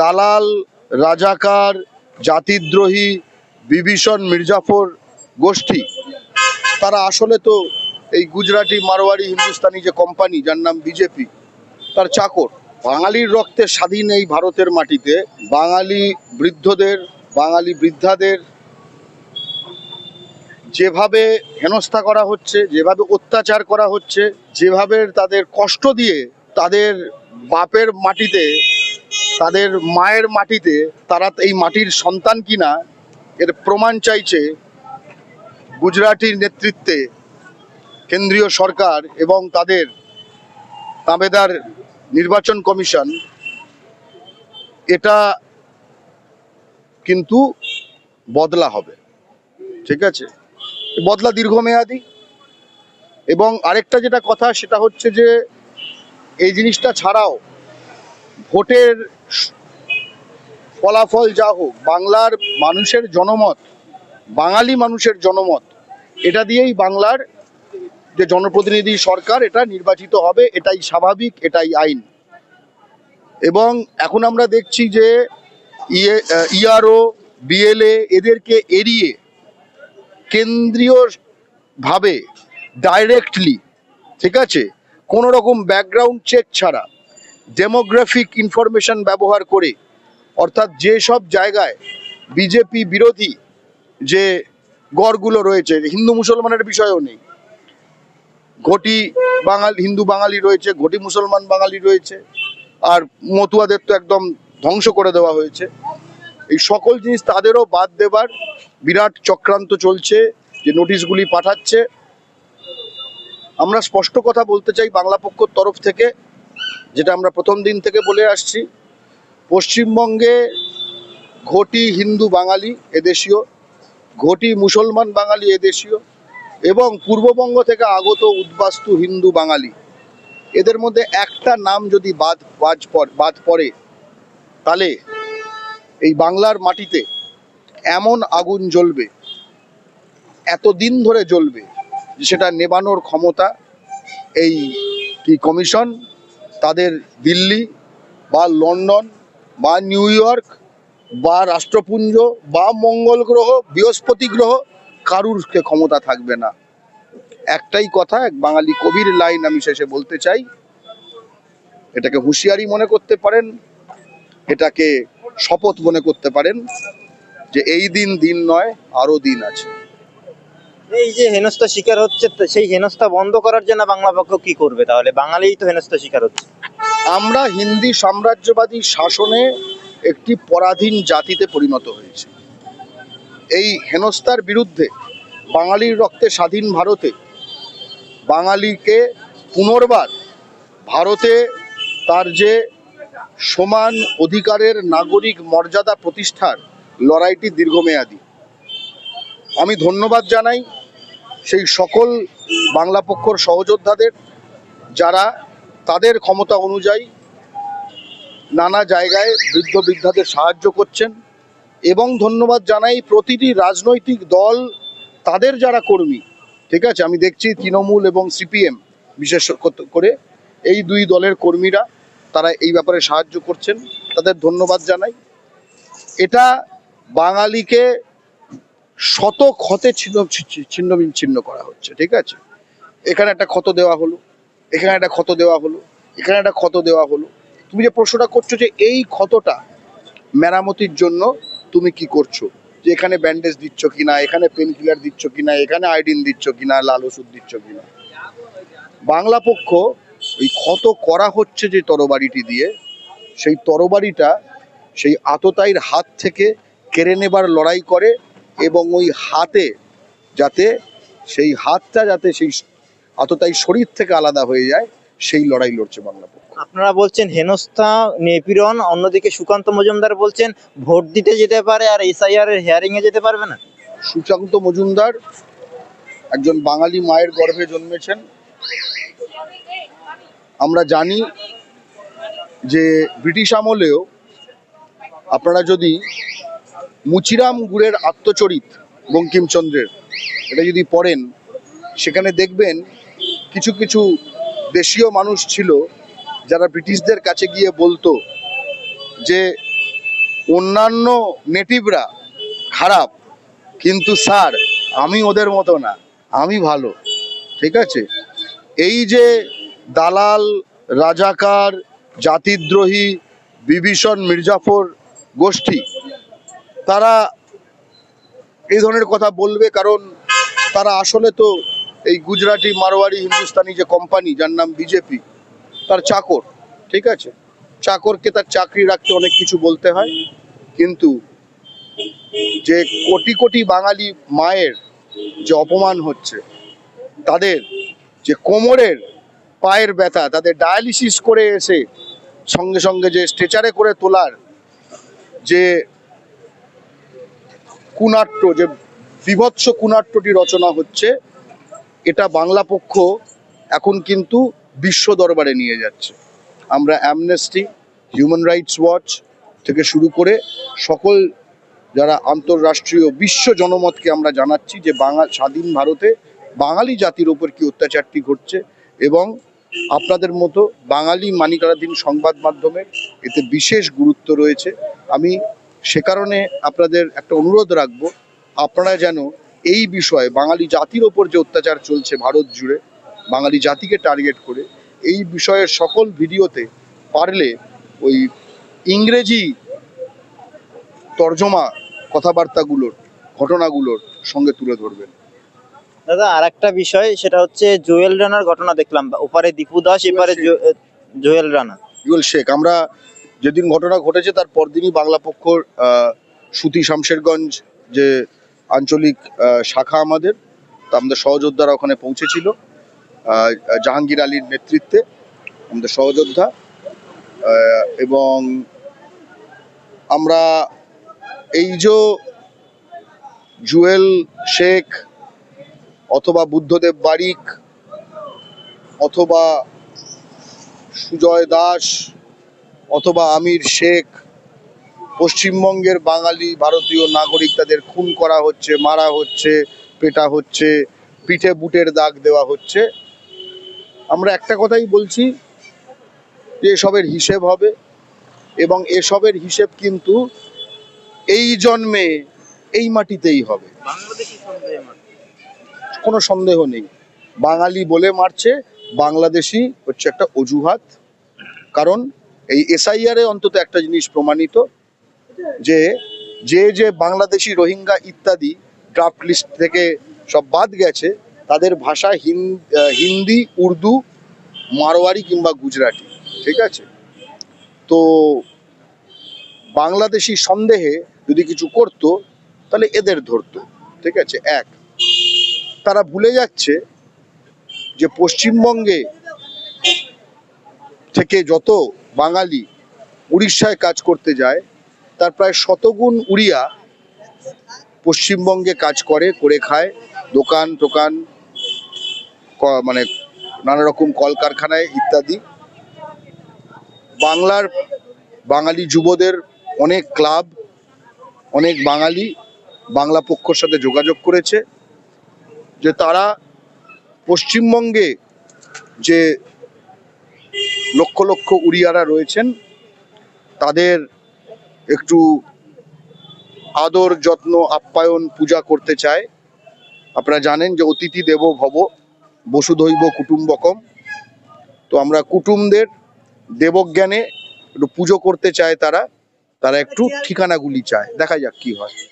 দালাল, রাজাকার, জাতিদ্রোহী, বিভীষণ মির্জাফর গোষ্ঠী। তারা আসলে তো এই গুজরাটি মারোয়ারি হিন্দুস্তানি যে কোম্পানি যার নাম বিজেপি তার চাকর। বাঙালির রক্তে স্বাধীন এই ভারতের মাটিতে বাঙালি বৃদ্ধদের, বাঙালি বৃদ্ধাদের যেভাবে হেনস্থা করা হচ্ছে, যেভাবে অত্যাচার করা হচ্ছে, যেভাবে তাদের কষ্ট দিয়ে তাদের বাপের মাটিতে তাদের মায়ের মাটিতে তারা এই মাটির সন্তান কিনা এর প্রমাণ চাইছে গুজরাটির নেতৃত্বে কেন্দ্রীয় সরকার এবং তাদের তাবেদার নির্বাচন কমিশন। এটা কিন্তু বদলা হবে। ঠিক আছে? বদলা দীর্ঘমেয়াদী। এবং আরেকটা যেটা কথা সেটা হচ্ছে যে, এই জিনিসটা ছাড়াও ভোটের ফলাফল যা হোক, বাংলার মানুষের জনমত, বাঙালি মানুষের জনমত, এটা দিয়েই বাংলার যে জনপ্রতিনিধি সরকার, এটা নির্বাচিত হবে, এটাই স্বাভাবিক, এটাই আইন। এবং এখন আমরা দেখছি যে ইয়ে ইআরও বিএলএ এদেরকে এড়িয়ে কেন্দ্রীয় ভাবে ডাইরেক্টলি ঠিক আছে? কোনো রকম ব্যাকগ্রাউন্ড চেক ছাড়া ডেমোগ্রাফিক ইনফরমেশন ব্যবহার করে, অর্থাৎ যে সব জায়গায় বিজেপি বিরোধী যে গড়গুলো রয়েছে, হিন্দু মুসলমানের বিষয়ও নেই। ঘটি বাঙালি, হিন্দু বাঙালি রয়েছে, ঘটি মুসলমান বাঙালি রয়েছে, আর মতুয়াদের তো একদম ধ্বংস করে দেওয়া হয়েছে। এই সকল জিনিস তাদেরও বাদ দেবার বিরাট চক্রান্ত চলছে, যে নোটিশগুলি পাঠাচ্ছে। আমরা স্পষ্ট কথা বলতে চাই বাংলা পক্ষর তরফ থেকে যেটা আমরা প্রথম দিন থেকে বলে আসছি, পশ্চিমবঙ্গে ঘটি হিন্দু বাঙালি এদেশীয়, ঘটি মুসলমান বাঙালি এদেশীয়, এবং পূর্ববঙ্গ থেকে আগত উদ্বাস্তু হিন্দু বাঙালি। এদের মধ্যে একটা নাম যদি বাদ, বাজ বাদ পড়ে, তাহলে এই বাংলার মাটিতে এমন আগুন জ্বলবে, এতদিন ধরে জ্বলবে সেটা নেবানোর ক্ষমতা এই কি কমিশন তাদের দিল্লি বা লন্ডন বা নিউ ইয়র্ক বা রাষ্ট্রপুঞ্জ বা মঙ্গল গ্রহ, বৃহস্পতি গ্রহ, কারুর ক্ষমতা থাকবে না। একটাই কথা, এক বাঙালি কবির লাইন আমি শেষে বলতে চাই। এটাকে হুঁশিয়ারি মনে করতে পারেন, এটাকে শপথ মনে করতে পারেন যে এই দিন দিন নয় আরও দিন আছে। এই যে হেনস্থা শিকার হচ্ছে সেই হেনস্থা বন্ধ করার জন্য বাংলা পক্ষ কি করবে তাহলে? বাঙালিই তো হেনস্থা শিকার হচ্ছে। আমরা হিন্দি সাম্রাজ্যবাদী শাসনে একটি পরাধীন জাতিতে পরিণত হয়েছে। এই হেনস্থার বিরুদ্ধে বাঙালির রক্তে স্বাধীন ভারতে বাঙালিকে পুনর্বার ভারতে তার যে সমান অধিকারের নাগরিক মর্যাদা প্রতিষ্ঠার লড়াইটি দীর্ঘমেয়াদী। আমি ধন্যবাদ জানাই সেই সকল বাংলা পক্ষর সহযোদ্ধাদের যারা তাদের ক্ষমতা অনুযায়ী নানা জায়গায় বৃদ্ধ বৃদ্ধাদের সাহায্য করছেন এবং ধন্যবাদ জানাই প্রতিটি রাজনৈতিক দল তাদের যারা কর্মী, ঠিক আছে? আমি দেখছি তৃণমূল এবং সিপিএম বিশেষ করে এই দুই দলের কর্মীরা তারা এই ব্যাপারে সাহায্য করছেন। তাদের ধন্যবাদ জানাই। এটা বাঙালিকে শত ক্ষতে ছিন্ন ছিন্ন বিচ্ছিন্ন করা হচ্ছে, ঠিক আছে? এখানে একটা ক্ষত দেওয়া হলো, এখানে একটা ক্ষত দেওয়া হলো, এখানে একটা ক্ষত দেওয়া হলো। তুমি যে প্রশ্নটা করছ যে এই ক্ষতটা মেরামতির জন্য তুমি কি করছ? যে এখানে ব্যান্ডেজ দিচ্ছ কিনা, এখানে পেন কিলার দিচ্ছ কিনা, এখানে আইডিন দিচ্ছ কিনা, লাল ওষুধ দিচ্ছ কিনা? বাংলা পক্ষ এই ক্ষত করা হচ্ছে যে তরবারিটি দিয়ে, সেই তরবারিটা সেই আততায়ীর হাত থেকে কেড়ে নেবার লড়াই করে এবং ওই হাতে যাতে সেই হাতটা যাতে সেই আততায়ী শরীর থেকে আলাদা হয়ে যায় সেই লড়াই লড়ছে বাংলা পক্ষ। আপনারা বলছেন হেনস্থা নিপীড়ন অন্যদিকে সুকান্ত মজুমদার বলছেন ভোট দিতে যেতে পারে আর এসআইআর এর হিয়ারিং এ যেতে পারবে না। সুশান্ত মজুমদার একজন বাঙালি মায়ের গর্ভে জন্মেছেন। আমরা জানি যে ব্রিটিশ আমলেও আপনারা যদি মুচিরাম গুড়ের আত্মচরিত বঙ্কিমচন্দ্রের। এটা যদি পড়েন, সেখানে দেখবেন কিছু কিছু দেশীয় মানুষ ছিল যারা ব্রিটিশদের কাছে গিয়ে বলতো যে, অন্যান্য নেটিভরা খারাপ, কিন্তু স্যার, আমি ওদের মতো না, আমি ভালো। ঠিক আছে? এই যে দালাল, রাজাকার, জাতিদ্রোহী, বিভীষণ মির্জাফর গোষ্ঠী তারা এই ধরনের কথা বলবে, কারণ তারা আসলে তো এই গুজরাটি মারোয়ারি হিন্দুস্তানি যে কোম্পানি যার নাম বিজেপি তার চাকর, ঠিক আছে? চাকরকে তার চাকরি রাখতে অনেক কিছু বলতে হয়, কিন্তু যে কোটি কোটি বাঙালি মায়ের যে অপমান হচ্ছে, তাদের যে কোমরের পায়ের ব্যথা, তাদের ডায়ালিসিস করে এসে সঙ্গে সঙ্গে যে স্ট্রেচারে করে তোলার যে কুনাট্য যে বিভৎস কুনাট্যটি রচনা হচ্ছে, এটা বাংলা পক্ষ এখন কিন্তু বিশ্ব দরবারে নিয়ে যাচ্ছে। আমরা অ্যামনেস্টি হিউম্যান রাইটস ওয়াচ থেকে শুরু করে সকল যারা আন্তঃরাষ্ট্রীয় বিশ্ব জনমতকে আমরা জানাচ্ছি যে বাঙাল স্বাধীন ভারতে বাঙালি জাতির ওপর কি অত্যাচারটি ঘটছে এবং আপনাদের মতো বাঙালি মানিকারাধীন সংবাদ মাধ্যমের এতে বিশেষ গুরুত্ব রয়েছে। আমি সে কারণে আপনাদের একটা অনুরোধ রাখব আপনারা যেন এই বিষয়ে বাঙালি জাতির ওপর যে অত্যাচার চলছে ভারত জুড়ে বাঙালি জাতিকে টার্গেট করে এই বিষয়ের সকল ভিডিওতে পারলে ওই ইংরেজি তর্জমা কথাবার্তাগুলোর ঘটনাগুলোর সঙ্গে তুলে ধরবেন। দাদা আর একটা বিষয় সেটা হচ্ছে জুয়েল রানার ঘটনা দেখলাম ওপারে দীপু দাস এপারে জুয়েল রানা। জুয়েল শেখ আমরা যেদিন ঘটনা ঘটেছে, তার পরদিনই বাংলা পক্ষর সুতি শামশেরগঞ্জ যে আঞ্চলিক শাখা আমাদের তা আমাদের সহযোদ্ধারা ওখানে পৌঁছেছিল জাহাঙ্গীর আলীর নেতৃত্বে আমাদের সহযোদ্ধা এবং আমরা এই যে জুয়েল শেখ অথবা বুদ্ধদেব বারিক অথবা সুজয় দাস অথবা আমির শেখ পশ্চিমবঙ্গের বাঙালি ভারতীয় নাগরিক তাদের খুন করা হচ্ছে মারা হচ্ছে পেটা হচ্ছে পিঠে বুটের দাগ দেওয়া হচ্ছে। আমরা একটা কথাই বলছি যে এসবের হিসেব হবে এবং এসবের হিসেব কিন্তু এই জন্মে এই মাটিতেই হবে। কোনো সন্দেহ নেই। বাঙালি বলে মারছে বাংলাদেশি হচ্ছে একটা অজুহাত। কারণ এই এসআইআর অন্তত একটা জিনিস প্রমাণিত যে যে যে বাংলাদেশি রোহিঙ্গা ইত্যাদি ড্রাফট লিস্ট থেকে সব বাদ গেছে, তাদের ভাষা হিন- হিন্দি, উর্দু, মারোয়ারি কিংবা গুজরাটি, ঠিক আছে? তো বাংলাদেশি সন্দেহে যদি কিছু করতো, তাহলে এদের ধরতো, ঠিক আছে? এক, তারা ভুলে যাচ্ছে যে পশ্চিমবঙ্গে থেকে যত বাঙালি উড়িষ্যায় কাজ করতে যায়, তার প্রায় শতগুণ উড়িয়া পশ্চিমবঙ্গে কাজ করে করে খায়, দোকান টোকান মানে নানা রকম কলকারখানায় ইত্যাদি। বাংলার বাঙালি যুবদের অনেক ক্লাব, অনেক বাঙালি বাংলা পক্ষর সাথে যোগাযোগ করেছে যে তারা পশ্চিমবঙ্গে যে লক্ষ লক্ষ উড়িয়ারা রয়েছেন। তাদের একটু আদর, যত্ন, আপ্যায়ন, পূজা করতে চায়। আপনারা জানেন যে অতিথি দেব ভব, বসুধৈব কুটুম্বকম। তো আমরা কুটুমদের দেবজ্ঞানে একটু পুজো করতে চায় তারা। তারা একটু ঠিকানাগুলি চায়। দেখা যাক কি হয়।